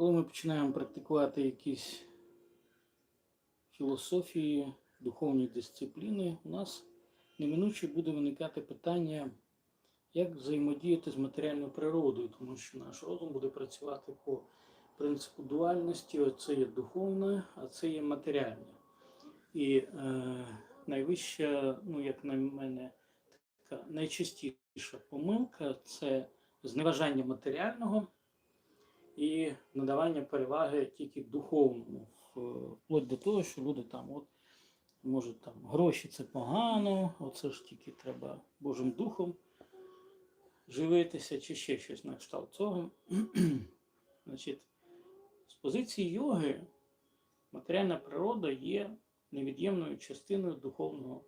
Коли ми починаємо практикувати якісь філософії, духовні дисципліни, у нас неминуче буде виникати питання, як взаємодіяти з матеріальною природою, тому що наш розум буде працювати по принципу дуальності, оце є духовне, а це є матеріальне. І е, найвища, ну як на мене, така найчастіша помилка це зневажання матеріального і надавання переваги тільки духовному, вплоть до того, що люди там от можуть там гроші це погано, оце ж тільки треба Божим Духом живитися, чи ще щось на кшталт цього. Значить, з позиції йоги матеріальна природа є невід'ємною частиною духовного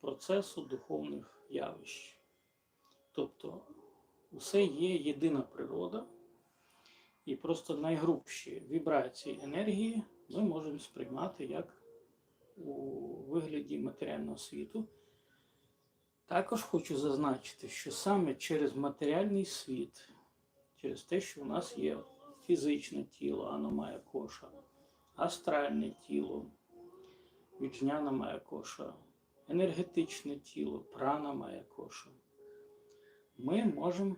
процесу, духовних явищ. Тобто усе є єдина природа, і просто найгрубші вібрації енергії ми можемо сприймати як у вигляді матеріального світу. Також хочу зазначити, що саме через матеріальний світ, через те, що у нас є фізичне тіло, аномая коша, астральне тіло, віджняна мая коша, енергетичне тіло, прана мая коша, ми можемо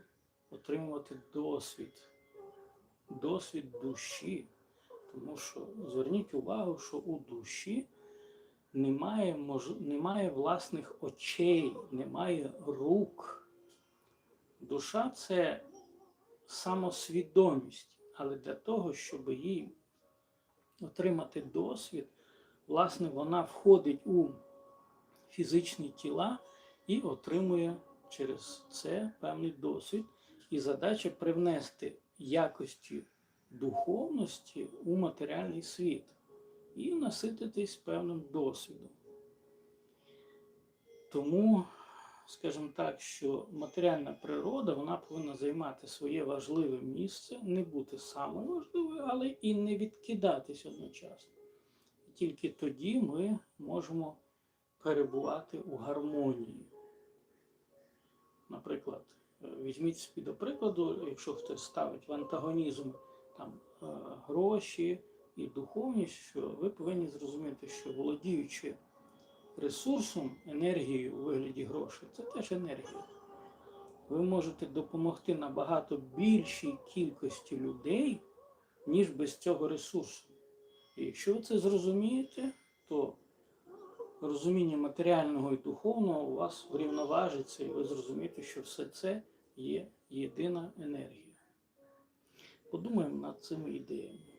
отримувати досвід, досвід душі. Тому що зверніть увагу, що у душі немає, мож... немає власних очей, немає рук. Душа це самосвідомість, але для того, щоб їй отримати досвід, власне, вона входить у фізичні тіла і отримує через це певний досвід. І задача привнести якості духовності у матеріальний світ і насититись певним досвідом. Тому, скажімо так, що матеріальна природа вона повинна займати своє важливе місце, не бути самою але і не відкидатись одночасно. Тільки тоді ми можемо перебувати у гармонії. Візьміть собі до прикладу, якщо хтось ставить в антагонізм там, е, гроші і духовність, що ви повинні зрозуміти, що володіючи ресурсом, енергією у вигляді грошей, це теж енергія. Ви можете допомогти набагато більшій кількості людей, ніж без цього ресурсу. І якщо ви це зрозумієте, то розуміння матеріального і духовного у вас врівноважиться, і ви зрозумієте, що все це є єдина енергія. Подумаємо над цими ідеями.